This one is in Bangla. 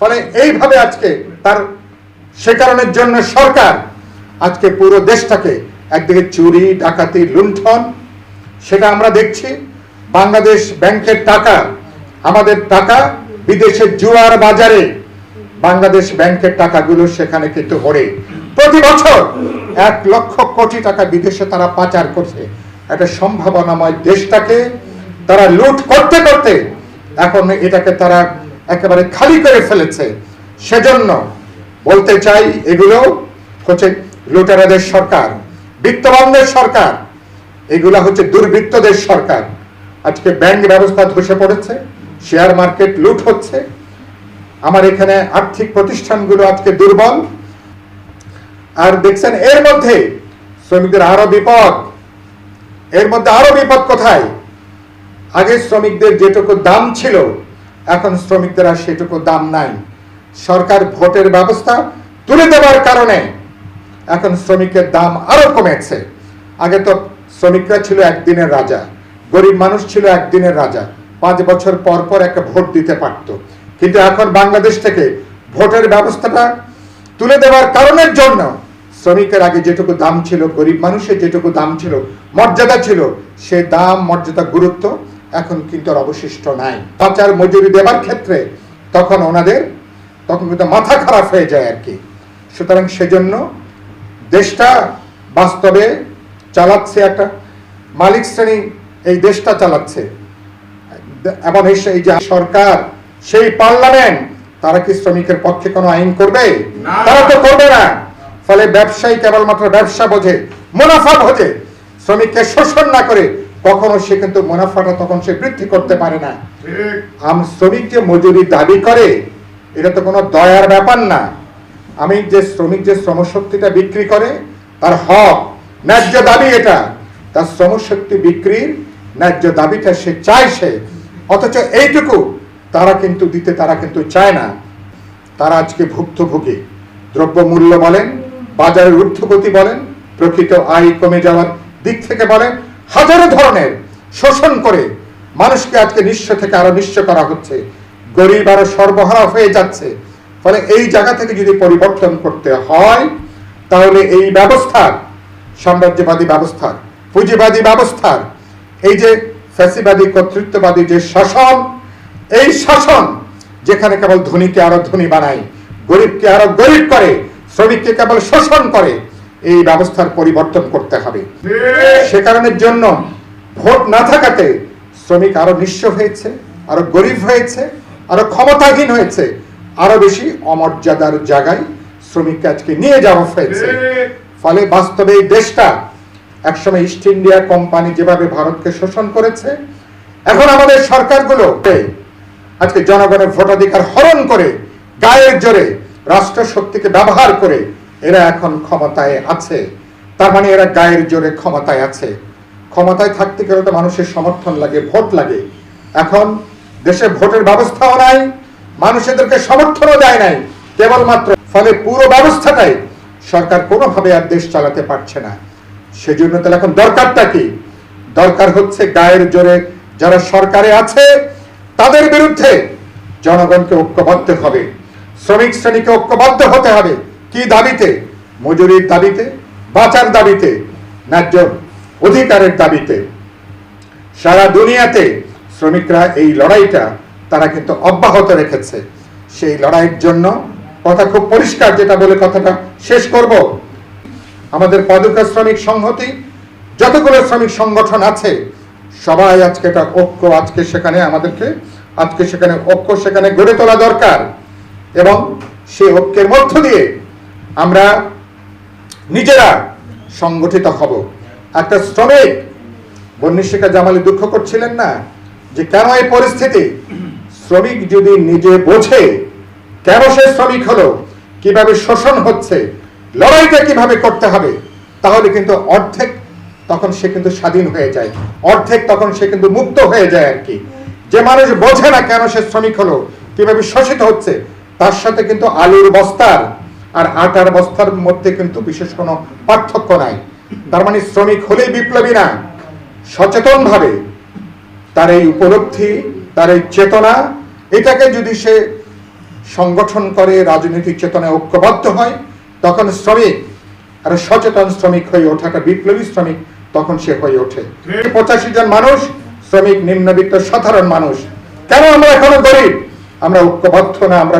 ফলে এইভাবে আজকে তার সে কারণের জন্য সরকার আজকে পুরো দেশটাকে একদিকে চুরি, ডাকাতি, লুণ্ঠন, সেটা আমরা দেখছি। বাংলাদেশ ব্যাংকের টাকা, আমাদের টাকা বিদেশের জুয়ার বাজারে বাংলাদেশ ব্যাংকের টাকাগুলো সেখানে কিন্তু হরে। প্রতি বছর এক লক্ষ কোটি টাকা বিদেশে তারা পাচার করছে। একটা সম্ভাবনাময় দেশটাকে তারা লুট করতে করতে এখন এটাকে তারা একেবারে খালি করে ফেলেছে। সেজন্য বলতে চাই এগুলো হচ্ছে লুটেরাদের সরকার, বিত্তবানদের সরকার, এগুলা হচ্ছে দুর্বৃত্তদের সরকার। আজকে ব্যাংক ব্যবস্থা ধসে পড়েছে, শেয়ার মার্কেট লুট হচ্ছে। আমার এখানে আর্থিক প্রতিষ্ঠানগুলো আজকে দুর্বল। আর দেখছেন, এর মধ্যে শ্রমিকদের আরও বিপদ। এর মধ্যে আরও বিপদ কোথায়? আগে শ্রমিকদের যেটুকু দাম ছিল এখন শ্রমিকদের আর সেটুকু দাম নাই। সরকার ভোটের ব্যবস্থা তুলে দেওয়ার কারণে এখন শ্রমিকের দাম আরও কমেছে। আগে তো শ্রমিকরা ছিল একদিনের রাজা, গরিব মানুষ ছিল একদিনের রাজা। পাঁচ বছর পর পর একটা ভোট দিতে পারত। কিন্তু এখন বাংলাদেশ থেকে ভোটের ব্যবস্থাটা তুলে দেওয়ার কারণের জন্য শ্রমিকের আগে যেটুকু দাম ছিল, গরিব মানুষের যেটুকু দাম ছিল, মর্যাদা ছিল, সে দাম, মর্যাদা, গুরুত্ব এখন কিন্তু আর অবশিষ্ট নাই। পাচার মজুরি দেবার ক্ষেত্রে তখন ওনাদের তখন কিন্তু মাথা খারাপ হয়ে যায় আর কি। সুতরাং সেজন্য দেশটা বাস্তবে চালাচ্ছে একটা মালিক শ্রেণি এই দেশটা চালাচ্ছে। এবং এই যে সরকার সেই পার্লামেন্ট তারা কি শ্রমিকের পক্ষে কোনো আইন করবে? তারা তো করবে না। ফলে ব্যবসায়ী কেবলমাত্র ব্যবসা বোঝে মুনাফা বোঝে। শ্রমিককে শোষণ না করে কখনো সে কিন্তু মুনাফাটা তখন সে বৃদ্ধি করতে পারে না। আম শ্রমিক যে মজুরি দাবি করে, এটা তো কোনো দয়ার ব্যাপার না। আমি যে শ্রমিক যে শ্রমশক্তিটা বিক্রি করে, তার হক, ন্যায্য দাবি এটা। তার শ্রমশক্তি বিক্রির ন্যায্য দাবিটা সে চায় সে। অথচ এইটুকু তারা কিন্তু দিতে, তারা কিন্তু চায় না। তারা আজকে ভুক্তভোগী। দ্রব্যমূল্য বলেন, বাজারের ঊর্ধ্বগতি বলেন, প্রকৃত আয় কমে যাওয়ার দিক থেকে বলেন হাজারো ধরনের শোষণ করে মানুষকে আজকে নিঃস্ব থেকে আরও নিঃস্ব করা হচ্ছে। গরিব আরও সর্বহারা হয়ে যাচ্ছে। ফলে এই জায়গা থেকে যদি পরিবর্তন করতে হয়, তাহলে এই ব্যবস্থার, সাম্রাজ্যবাদী ব্যবস্থার, পুঁজিবাদী ব্যবস্থার, এই যে ফ্যাসিবাদী, কর্তৃত্ববাদী যে শাসন, এই শাসন যেখানে কেবল ধনীকে আরও ধনী বানায়, গরিবকে আরও গরিব করে, শ্রমিককে কেবল শোষণ করে এই ব্যবস্থার পরিবর্তন করতে হবে। সে কারণের জন্য ভোট না থাকাতে শ্রমিক আরও নিঃস্ব হয়েছে, আরও গরিব হয়েছে, আরও ক্ষমতাহীন হয়েছে, আরও বেশি অমর্যাদার জায়গায় শ্রমিককে আজকে নিয়ে যাওয়া হয়েছে। ফলে বাস্তবে এই দেশটা একসময় ইস্ট ইন্ডিয়া কোম্পানি যেভাবে ভারতকে শোষণ করেছে, এখন আমাদের সরকারগুলো আজকে জনগণের ভোটাধিকার হরণ করে, গায়ের জোরে রাষ্ট্র শক্তিকে ব্যবহার করে এরা এখন ক্ষমতায় আছে। তার মানে এরা গায়ের জোরে ক্ষমতায় আছে। ক্ষমতায় থাকতে গেলে তো মানুষের সমর্থন লাগে, ভোট লাগে। এখন দেশে ভোটের ব্যবস্থাও নাই মানুষ এদেরকে সমর্থনও দেয় নাই। কেবলমাত্র ফলে পুরো ব্যবস্থাটাই সরকার কোনোভাবে আর দেশ চালাতে পারছে না। সেজন্য তাহলে এখন দরকারটা কি? দরকার হচ্ছে গায়ের জোরে যারা সরকারে আছে, তাদের বিরুদ্ধে জনগণকে ঐক্যবদ্ধ হবে। শ্রমিক শ্রেণীকে ঐক্যবদ্ধ হতে হবে। কি দাবিতে? মজুরির দাবিতে? বাঁচার দাবিতে? ন্যায্য অধিকারের দাবিতে? সারা দুনিয়াতে শ্রমিকরা এই লড়াইটা তারা কিন্তু অব্যাহত রেখেছে। সেই লড়াইয়ের জন্য কথা খুব পরিষ্কার যেটা বলে কথাটা শেষ করব। আমাদের পদকা শ্রমিক সংহতি, যতগুলো শ্রমিক সংগঠন আছে, সবাই আজকে এটা ঐক্য, আজকে সেখানে আমাদেরকে, আজকে সেখানে ঐক্য, সেখানে গড়ে তোলা দরকার। এবং সেই ঐক্যের মধ্য দিয়ে আমরা নিজেরা সংগঠিত হব। একটা শ্রমিক বন্নিশিকা জামালি দুঃখ করছিলেন না যে কেন এই পরিস্থিতি? শ্রমিক যদি নিজে বোঝে কেন সে শ্রমিক হলো, কীভাবে শোষণ হচ্ছে, লড়াইটা কীভাবে করতে হবে, তাহলে কিন্তু অর্ধেক তখন সে কিন্তু স্বাধীন হয়ে যায়, অর্ধেক তখন সে কিন্তু মুক্ত হয়ে যায় আর কি। যে মানুষ বোঝে না কেন সে শ্রমিক হলো, কীভাবে শোষিত হচ্ছে, তার সাথে কিন্তু আলুর বস্তার আর আটার বস্তার মধ্যে কিন্তু বিশেষ কোনো পার্থক্য নাই। তার মানে শ্রমিক হলেই বিপ্লবী না। সচেতন ভাবে তার এই উপলব্ধি, তার এই চেতনা, এটাকে যদি সে সংগঠন করে, রাজনৈতিক চেতনায় ঐক্যবদ্ধ হয়, তখন শ্রমিক, আর সচেতন শ্রমিক হয়ে ওঠে, একটা বিপ্লবী শ্রমিক তখন সে হয়ে ওঠে। পঁচাশি জন মানুষ, শ্রমিক নিম্নবিত্ত সাধারণ মানুষ। কেন আমরা এখনও গরিব? আমরা ঐক্যবদ্ধ না, আমরা